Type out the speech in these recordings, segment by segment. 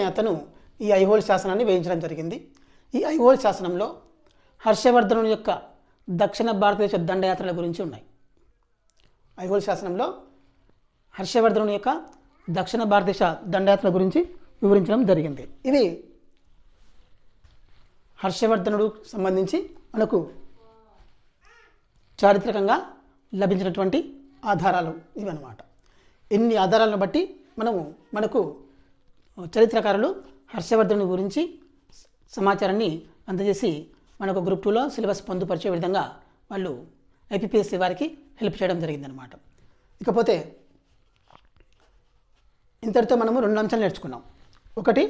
అతను ఈ ఐహోల్ శాసనాన్ని వేయించడం జరిగింది. ఈ ఐహోల్ శాసనంలో హర్షవర్ధనుని యొక్క దక్షిణ భారతదేశ దండయాత్రల గురించి ఉన్నాయి. ఐహోల్ శాసనంలో హర్షవర్ధనుని యొక్క దక్షిణ భారతదేశ దండయాత్రల గురించి వివరించడం జరిగింది. ఇది హర్షవర్ధనుడు సంబంధించి మనకు చారిత్రకంగా లభించినటువంటి ఆధారాలు ఇవన్నమాట. ఎన్ని ఆధారాలను బట్టి మనము మనకు చరిత్రకారులు హర్షవర్ధను గురించి సమాచారాన్ని అందజేసి మనకు గ్రూప్ టూలో సిలబస్ పొందుపరిచే విధంగా వాళ్ళు ఐపీపీఎస్సీ వారికి హెల్ప్ చేయడం జరిగిందనమాట ఇకపోతే ఇంతటితో మనము రెండు అంశాలు నేర్చుకున్నాం. ఒకటి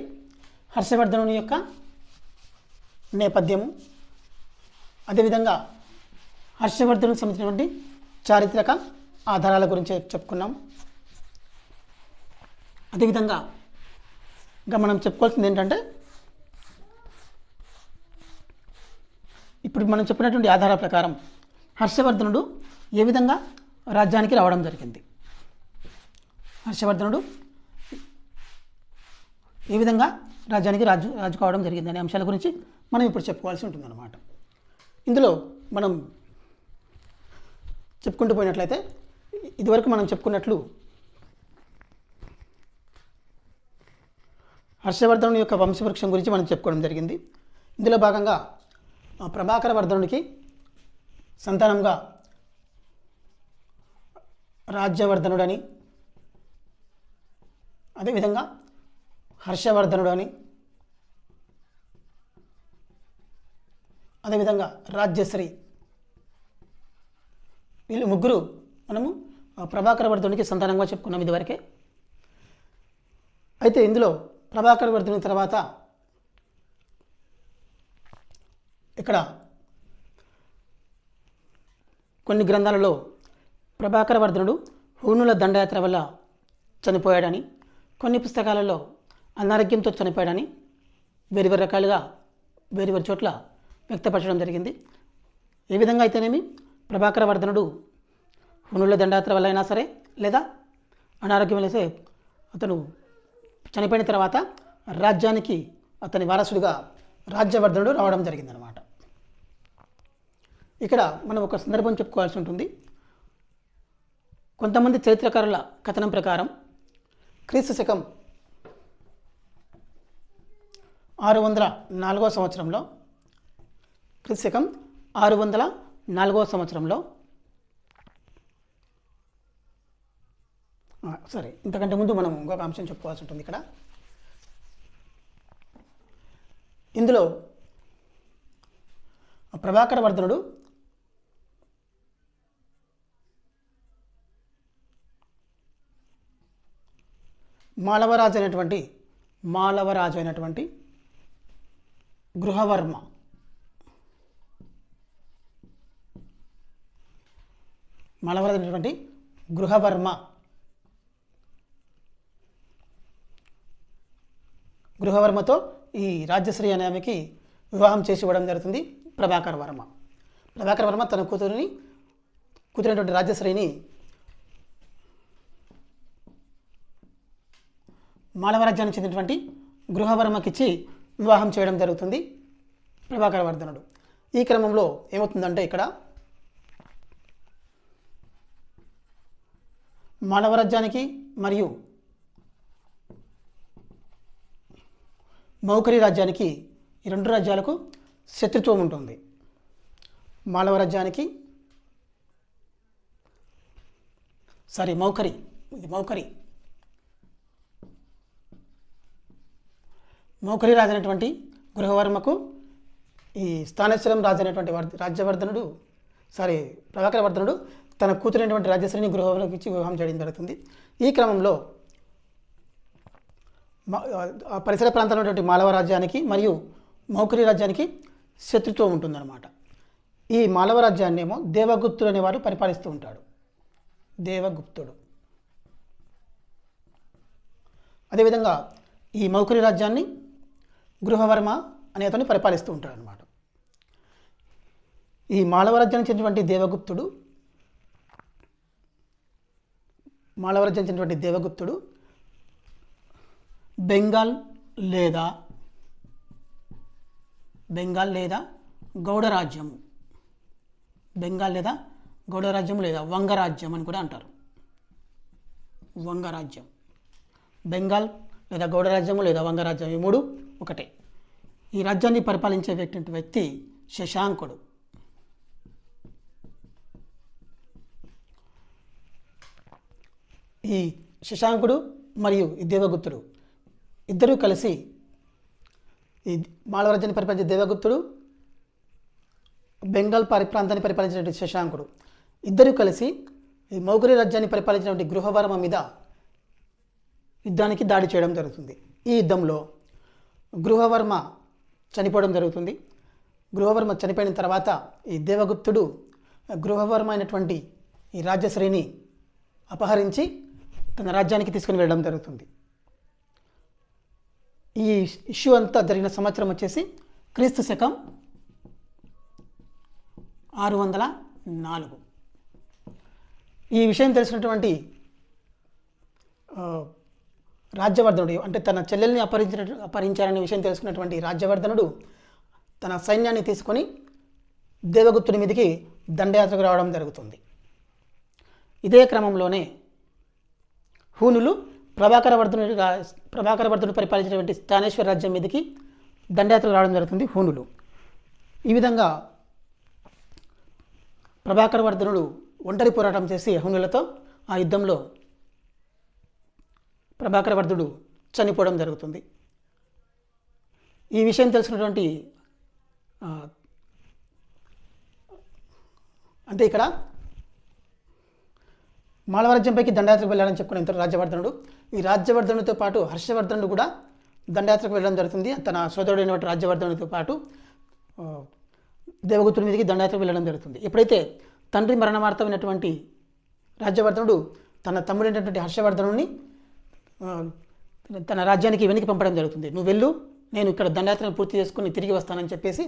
హర్షవర్ధనుని యొక్క నేపథ్యము. అదేవిధంగా హర్షవర్ధనునికి సంబంధించినటువంటి చారిత్రక ఆధారాల గురించి చెప్పుకున్నాం. అదేవిధంగా ఇంకా మనం చెప్పుకోవాల్సింది ఏంటంటే ఇప్పుడు మనం చెప్పినటువంటి ఆధారాల ప్రకారం హర్షవర్ధనుడు ఏ విధంగా రాజ్యానికి రావడం జరిగింది? హర్షవర్ధనుడు ఏ విధంగా రాజ్యానికి రాజు రాజు కావడం జరిగింది అనే అంశాల గురించి మనం ఇప్పుడు చెప్పుకోవాల్సి ఉంటుందన్నమాట. ఇందులో మనం చెప్పుకుంటూ పోయినట్లయితే ఇదివరకు మనం చెప్పుకున్నట్లు హర్షవర్ధనుని యొక్క వంశవృక్షం గురించి మనం చెప్పుకోవడం జరిగింది. ఇందులో భాగంగా ప్రభాకర వర్ధనుడికి సంతానంగా రాజ్యవర్ధనుడని అదేవిధంగా హర్షవర్ధనుడు అని అదేవిధంగా రాజ్యశ్రీ వీళ్ళు ముగ్గురు మనము ప్రభాకర వర్ధనుడికి సంతానంగా చెప్పుకున్నాం ఇదివరకే. అయితే ఇందులో ప్రభాకర వర్ధుని తర్వాత ఇక్కడ కొన్ని గ్రంథాలలో ప్రభాకర వర్ధనుడు హూనుల దండయాత్ర వల్ల చనిపోయాడని కొన్ని పుస్తకాలలో అనారోగ్యంతో చనిపోయాడని వేరు వేరు రకాలుగా వేరు వేరు చోట్ల వ్యక్తపరచడం జరిగింది. ఏ విధంగా అయితేనేమి? ప్రభాకర వర్ధనుడు హునుల దండయాత్ర వల్ల అయినా సరే లేదా అనారోగ్యం వల్ల సరే అతను చనిపోయిన తర్వాత రాజ్యానికి అతని వారసుడిగా రాజ్యవర్ధనుడు రావడం జరిగిందనమాట ఇక్కడ మనం ఒక సందర్భం చెప్పుకోవాల్సి ఉంటుంది. కొంతమంది చరిత్రకారుల కథనం ప్రకారం క్రీస్తు శకం ఆరు వందల నాలుగో సంవత్సరంలో క్రీస్తు శకం ఆరు వందల నాలుగో సంవత్సరంలో ఆ, సరే. ఇంతకంటే ముందు మనం ఇంకొక అంశం చెప్పుకోవాల్సి ఉంటుంది ఇక్కడ. ఇందులో ప్రభాకర వర్ధనుడు మాళవరాజు అయినటువంటి మాళవరాజు అయినటువంటి గృహవర్మ. మాళవరాజు అయినటువంటి గృహవర్మ. గృహవర్మతో ఈ రాజ్యశ్రీ అనే ఆమెకి వివాహం చేసి ఇవ్వడం జరుగుతుంది ప్రభాకర్ వర్మ. ప్రభాకర్ వర్మ తన కూతురిని కూతురైనటువంటి రాజ్యశ్రీని మాళవరాజ్యానికి చెందినటువంటి గృహవర్మకిచ్చి వివాహం చేయడం జరుగుతుంది ప్రభాకర వర్ధనుడు. ఈ క్రమంలో ఏమవుతుందంటే ఇక్కడ మాళవరాజ్యానికి మరియు మౌకరి రాజ్యానికి ఈ రెండు రాజ్యాలకు శత్రుత్వం ఉంటుంది. మాళవ రాజ్యానికి సారీ మౌకరి ఇది మౌకరి మౌకరి రాజైనటువంటి గృహవర్మకు ఈ స్థానేశ్వరం రాజు వర్- రాజ్యవర్ధనుడు సారీ ప్రభాకరవర్ధనుడు తన కూతురైనటువంటి రాజ్యశ్రీని గృహవర్మకు ఇచ్చి వివాహం చేయడం జరుగుతుంది. ఈ క్రమంలో పరిసర ప్రాంతంలో ఉన్నటువంటి మాలవ రాజ్యానికి మరియు మౌకరి రాజ్యానికి శత్రుత్వం ఉంటుందన్నమాట. ఈ మాలవ రాజ్యాన్ని ఏమో దేవగుప్తుడు అనేవాడు పరిపాలిస్తూ ఉంటాడు. దేవగుప్తుడు. అదేవిధంగా ఈ మౌకరి రాజ్యాన్ని గృహవర్మ అనే అతను పరిపాలిస్తూ ఉంటాడు అనమాట ఈ మాలవ రాజ్యానికి చెందినటువంటి దేవగుప్తుడు మాలవ రాజ్యానికి చెందినటువంటి దేవగుప్తుడు బెంగాల్ లేదా బెంగాల్ లేదా గౌడ రాజ్యము బెంగాల్ లేదా గౌడ లేదా వంగరాజ్యం అని కూడా అంటారు. వంగరాజ్యం బెంగాల్ లేదా గౌడరాజ్యము లేదా వంగరాజ్యం ఈ మూడు ఒకటే. ఈ రాజ్యాన్ని పరిపాలించే వ్యక్తి వ్యక్తి శశాంకుడు. ఈ శశాంకుడు మరియు ఈ దేవగుప్తుడు ఇద్దరూ కలిసి ఈ మాళవరాజ్యాన్ని పరిపాలించే దేవగుప్తుడు బెంగాల్ పరి ప్రాంతాన్ని పరిపాలించినటువంటి శశాంకుడు. ఇద్దరూ కలిసి ఈ మౌగురి రాజ్యాన్ని పరిపాలించినటువంటి గృహవర్మ మీద యుద్ధానికి దాడి చేయడం జరుగుతుంది. ఈ యుద్ధంలో గృహవర్మ చనిపోవడం జరుగుతుంది. గృహవర్మ చనిపోయిన తర్వాత ఈ దేవగుప్తుడు గృహవర్మ అయినటువంటి ఈ రాజ్యశ్రీని అపహరించి తన రాజ్యానికి తీసుకుని వెళ్ళడం జరుగుతుంది. ఈ ఇష్యూ అంతా జరిగిన సంవత్సరం వచ్చేసి క్రీస్తు శకం ఆరు వందల నాలుగు. ఈ విషయం తెలిసినటువంటి రాజ్యవర్ధనుడు అంటే తన చెల్లెల్ని అపహరించిన అపహరించారనే విషయం తెలుసుకున్నటువంటి రాజ్యవర్ధనుడు తన సైన్యాన్ని తీసుకొని దేవగుప్తుడి మీదకి దండయాత్రకు రావడం జరుగుతుంది. ఇదే క్రమంలోనే హూనులు ప్రభాకరవర్ధనుడి ప్రభాకర భర్తుడు పరిపాలించినటువంటి స్థానేశ్వర రాజ్యం మీదకి దండయాత్ర రావడం జరుగుతుంది హూనులు. ఈ విధంగా ప్రభాకరవర్ధనుడు ఒంటరి పోరాటం చేసి హూనులతో ఆ యుద్ధంలో ప్రభాకరవర్ధుడు చనిపోవడం జరుగుతుంది. ఈ విషయం తెలిసినటువంటి అంటే ఇక్కడ మాళవరాజ్యంపైకి దండయాత్రకు వెళ్ళాలని చెప్పుకున్న ఇంత రాజ్యవర్ధనుడు ఈ రాజ్యవర్ధనుడితో పాటు హర్షవర్ధనుడు కూడా దండయాత్రకు వెళ్ళడం జరుగుతుంది. తన సోదరుడైనటువంటి రాజ్యవర్ధనుడితో పాటు దేవగుతుడి మీదకి దండయాత్రకు వెళ్ళడం జరుగుతుంది. ఎప్పుడైతే తండ్రి మరణమార్తమైనటువంటి రాజ్యవర్ధనుడు తన తమ్ముడైనటువంటి హర్షవర్ధనుడిని తన రాజ్యానికి వెనక్కి పంపడం జరుగుతుంది. నువ్వు వెళ్ళు నేను ఇక్కడ దండయాత్రను పూర్తి చేసుకుని తిరిగి వస్తానని చెప్పేసి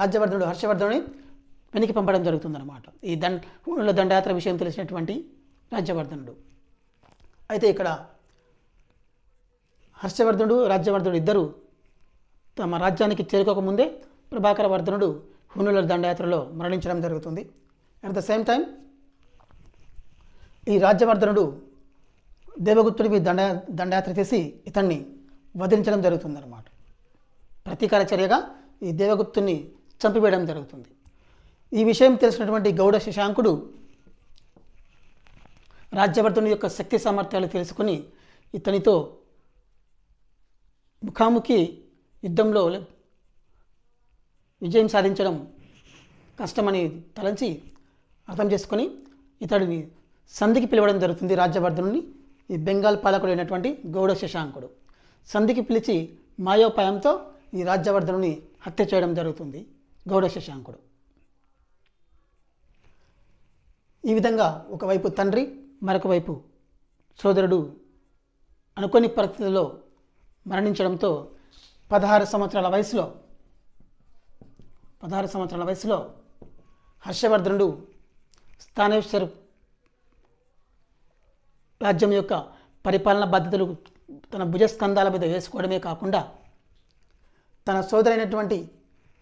రాజ్యవర్ధనుడు హర్షవర్ధనుని వెనక్కి పంపడం జరుగుతుందన్నమాట. ఈ దండ ఊళ్ళో దండయాత్ర విషయం తెలిసినటువంటి రాజ్యవర్ధనుడు. అయితే ఇక్కడ హర్షవర్ధనుడు రాజ్యవర్ధనుడు ఇద్దరు తమ రాజ్యానికి చేరుకోకముందే ప్రభాకర వర్ధనుడు హునుల దండయాత్రలో మరణించడం జరుగుతుంది. అట్ ద సేమ్ టైం ఈ రాజ్యవర్ధనుడు దేవగుప్తుడికి దండ దండయాత్ర చేసి ఇతన్ని వధించడం జరుగుతుందన్నమాట. ప్రతీకార చర్యగా ఈ దేవగుప్తుని చంపివేయడం జరుగుతుంది. ఈ విషయం తెలిసినటువంటి గౌడ శశాంకుడు రాజ్యవర్ధను యొక్క శక్తి సామర్థ్యాలు తెలుసుకుని ఇతనితో ముఖాముఖి యుద్ధంలో విజయం సాధించడం కష్టమని తలంచి అర్థం చేసుకొని ఇతడిని సంధికి పిలవడం జరుగుతుంది రాజ్యవర్ధనుని. ఈ బెంగాల్ పాలకుడు అయినటువంటి గౌడ శశాంకుడు. సంధికి పిలిచి మాయోపాయంతో ఈ రాజ్యవర్ధనుని హత్య చేయడం జరుగుతుంది గౌడ శశాంకుడు. ఈ విధంగా ఒకవైపు తండ్రి మరొక వైపు సోదరుడు అనుకోని పరిస్థితుల్లో మరణించడంతో పదహారు సంవత్సరాల వయసులో పదహారు సంవత్సరాల వయసులో హర్షవర్ధనుడు స్థానేశ్వర్ రాజ్యం యొక్క పరిపాలన బాధ్యతలు తన భుజస్కంధాల మీద వేసుకోవడమే కాకుండా తన సోదరైనటువంటి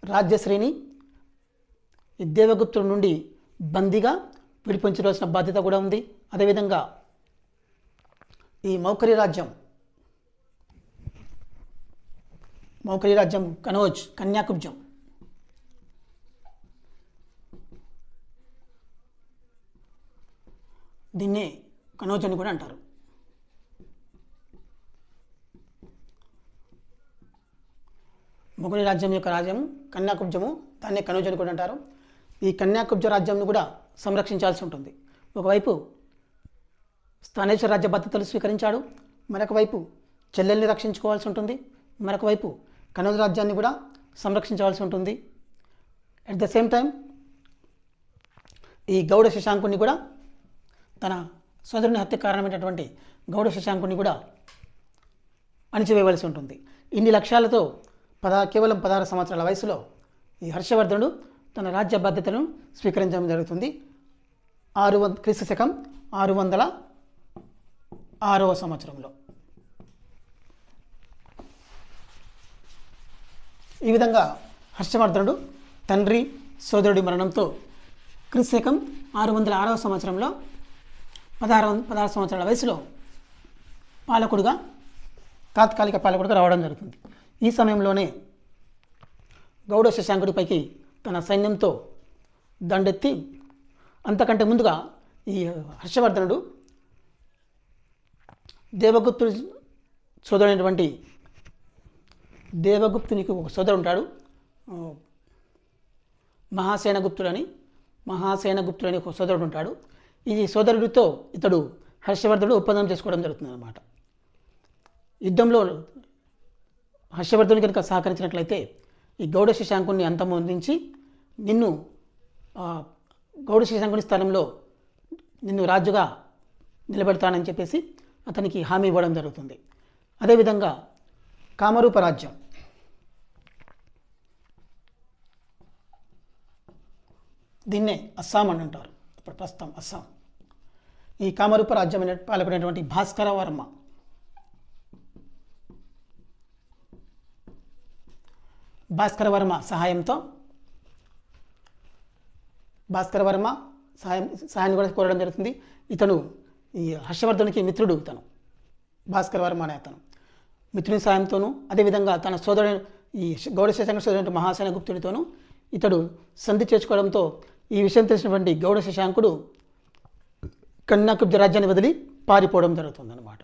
రాజ్యశ్రీని దేవగుప్తుడు దేవగుప్తుడి నుండి బందీగా విడిపించవలసిన బాధ్యత కూడా ఉంది. అదేవిధంగా ఈ మౌకరి రాజ్యం మౌకరి రాజ్యం కనోజ్ కన్యాకుబ్జం. దీన్నే కనోజ్ అని కూడా అంటారు. మొఘలి రాజ్యం యొక్క రాజ్యం కన్యాకుబ్జము దాన్నే కనోజ్ అని కూడా అంటారు. ఈ కన్యాకుబ్జ రాజ్యంను కూడా సంరక్షించాల్సి ఉంటుంది. ఒకవైపు స్థానేశ్వర రాజ్య బాధ్యతలు స్వీకరించాడు. మరొక వైపు చెల్లెల్ని రక్షించుకోవాల్సి ఉంటుంది. మరొక వైపు కనోజ్ రాజ్యాన్ని కూడా సంరక్షించవలసి ఉంటుంది. అట్ ద సేమ్ టైం ఈ గౌడ శశాంకుని కూడా తన సోదరుని హత్య కారణమైనటువంటి గౌడ శశాంకుని కూడా అణిచివేయవలసి ఉంటుంది. ఇన్ని లక్ష్యాలతో పదా కేవలం పదహారు సంవత్సరాల వయసులో ఈ హర్షవర్ధనుడు తన రాజ్య బాధ్యతలను స్వీకరించడం జరుగుతుంది. ఆరు వంద క్రీస్తు శకం ఆరు వందల ఆరవ సంవత్సరంలో. ఈ విధంగా హర్షవర్ధనుడు తండ్రి సోదరుడి మరణంతో క్రిశకం ఆరు వందల ఆరవ సంవత్సరంలో పదహారు వం- పదహారు సంవత్సరాల వయసులో పాలకుడుగా తాత్కాలిక పాలకుడుగా రావడం జరుగుతుంది. ఈ సమయంలోనే గౌడ శశాంకుడిపైకి తన సైన్యంతో దండెత్తి అంతకంటే ముందుగా ఈ హర్షవర్ధనుడు దేవగుప్తుడి సోదరుడైనటువంటి దేవగుప్తునికి ఒక సోదరుడు ఉంటాడు. మహాసేనగుప్తుడని మహాసేనగుప్తుడని ఒక సోదరుడు ఉంటాడు. ఈ సోదరుడితో ఇతడు హర్షవర్ధనుడు ఒప్పందం చేసుకోవడం జరుగుతుందన్నమాట. యుద్ధంలో హర్షవర్ధుని కనుక సహకరించినట్లయితే ఈ గౌడ శశాంకుని అంతమొందించి నిన్ను గౌడ శశాంకుని స్థానంలో నిన్ను రాజుగా నిలబెడతానని చెప్పేసి అతనికి హామీ ఇవ్వడం జరుగుతుంది. అదేవిధంగా కామరూప రాజ్యం. దీన్నే అస్సాం అని అంటారు. ఇప్పుడు ప్రస్తుతం అస్సాం. ఈ కామరూప రాజ్యం అనే పాల్గొనేటువంటి భాస్కర వర్మ. భాస్కర వర్మ సహాయంతో భాస్కర్ వర్మ సాయం సహాయాన్ని కూడా కోరడం జరుగుతుంది. ఇతను ఈ హర్షవర్ధనునికి మిత్రుడు ఇతను. భాస్కర్ వర్మ అనే అతను. మిత్రుని సాయంతోనూ అదేవిధంగా తన సోదరుడు ఈ గౌడ శశాంక సోదరుడు మహాసేన గుప్తుడితోనూ ఇతడు సంధి చేసుకోవడంతో ఈ విషయం తెలిసినటువంటి గౌడ శశాంకుడు కన్యాకుబ్జ రాజ్యాన్ని వదిలి పారిపోవడం జరుగుతుందన్నమాట.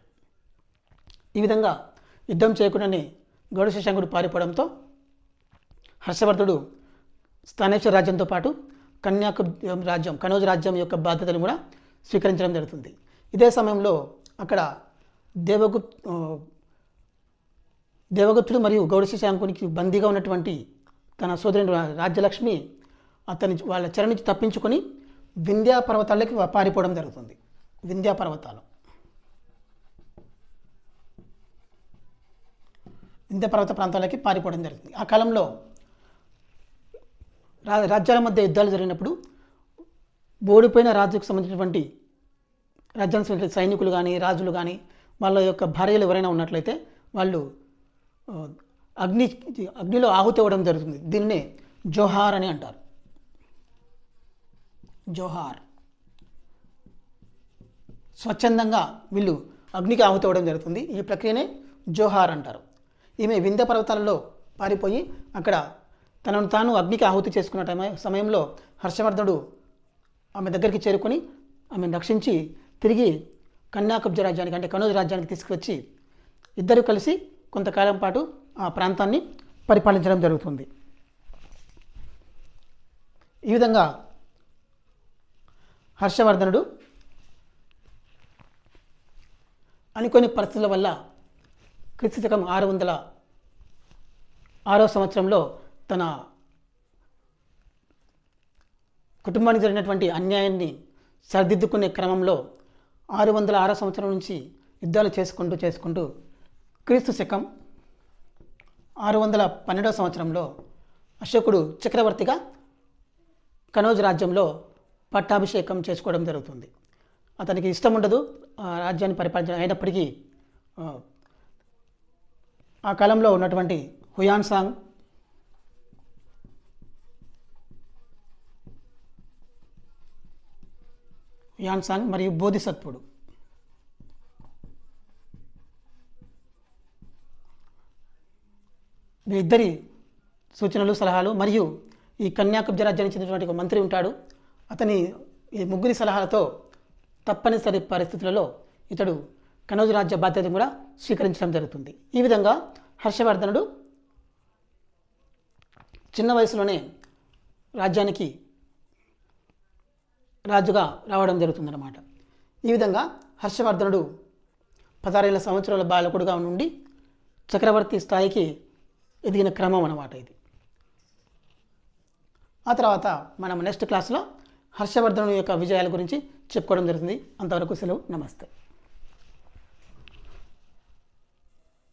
ఈ విధంగా యుద్ధం చేయకుండానే గౌడ శశాంకుడు పారిపోవడంతో హర్షవర్ధుడు స్థానేశ్వర రాజ్యంతో పాటు కన్యాకు రాజ్యం కనోజ్ రాజ్యం యొక్క బాధ్యతను కూడా స్వీకరించడం జరుగుతుంది. ఇదే సమయంలో అక్కడ దేవగుప్ దేవగుప్తుడు మరియు గౌడ శశాంకునికి బందీగా ఉన్నటువంటి తన సోదరుని రాజ్యలక్ష్మి అతని వాళ్ళ చెర నుంచి తప్పించుకొని వింధ్యా పర్వతాలకి పారిపోవడం జరుగుతుంది. వింధ్యా పర్వతాలు. వింధ్య పర్వత ప్రాంతాలకి పారిపోవడం జరుగుతుంది. ఆ కాలంలో రాజ్యాల మధ్య యుద్ధాలు జరిగినప్పుడు ఓడిపోయిన రాజుకు సంబంధించినటువంటి రాజ్యానికి సంబంధించిన సైనికులు కానీ రాజులు కానీ వాళ్ళ యొక్క భార్యలు ఎవరైనా ఉన్నట్లయితే వాళ్ళు అగ్ని అగ్నిలో ఆహుతి అవ్వడం జరుగుతుంది. దీన్నే జోహార్ అని అంటారు. జోహార్. స్వచ్ఛందంగా వీళ్ళు అగ్నికి ఆహుతి అవ్వడం జరుగుతుంది. ఈ ప్రక్రియనే జోహార్ అంటారు. ఈమె వింధ్య పర్వతాలలో పారిపోయి అక్కడ తనను తాను అగ్నికి ఆహుతి చేసుకున్న సమయంలో హర్షవర్ధనుడు ఆమె దగ్గరికి చేరుకొని ఆమెను రక్షించి తిరిగి కన్యాకుబ్జ రాజ్యానికి అంటే కనోజ్ రాజ్యానికి తీసుకువచ్చి ఇద్దరు కలిసి కొంతకాలం పాటు ఆ ప్రాంతాన్ని పరిపాలించడం జరుగుతుంది. ఈ విధంగా హర్షవర్ధనుడు అనుకోని పరిస్థితుల వల్ల క్రిస్తు శకం ఆరు వందల ఆరో సంవత్సరంలో తన కుటుంబానికి జరిగినటువంటి అన్యాయాన్ని సరిదిద్దుకునే క్రమంలో ఆరు వందల ఆరో సంవత్సరం నుంచి యుద్ధాలు చేసుకుంటూ చేసుకుంటూ క్రీస్తు శకం ఆరు వందల పన్నెండవ సంవత్సరంలో అశోకుడు చక్రవర్తిగా కనోజ్ రాజ్యంలో పట్టాభిషేకం చేసుకోవడం జరుగుతుంది. అతనికి ఇష్టం ఉండదు ఆ రాజ్యాన్ని పరిపాలించడం అయినప్పటికీ ఆ, ఆ కాలంలో ఉన్నటువంటి హుయాన్ సాంగ్ యాన్సాంగ్ మరియు బోధిసత్వుడు. వీరిద్దరి సూచనలు సలహాలు మరియు ఈ కన్యాకుబ్జ రాజ్యానికి చెందినటువంటి ఒక మంత్రి ఉంటాడు. అతని ఈ ముగ్గురి సలహాలతో తప్పనిసరి పరిస్థితులలో ఇతడు కనోజు రాజ్య బాధ్యతను కూడా స్వీకరించడం జరుగుతుంది. ఈ విధంగా హర్షవర్ధనుడు చిన్న వయసులోనే రాజ్యానికి రాజుగా రావడం జరుగుతుందన్నమాట. ఈ విధంగా హర్షవర్ధనుడు పదహారేళ్ళ సంవత్సరాల బాలకుడుగా నుండి చక్రవర్తి స్థాయికి ఎదిగిన క్రమం అన్నమాట ఇది. ఆ తర్వాత మనం నెక్స్ట్ క్లాస్లో హర్షవర్ధను యొక్క విజయాల గురించి చెప్పుకోవడం జరుగుతుంది. అంతవరకు సెలవు. నమస్తే.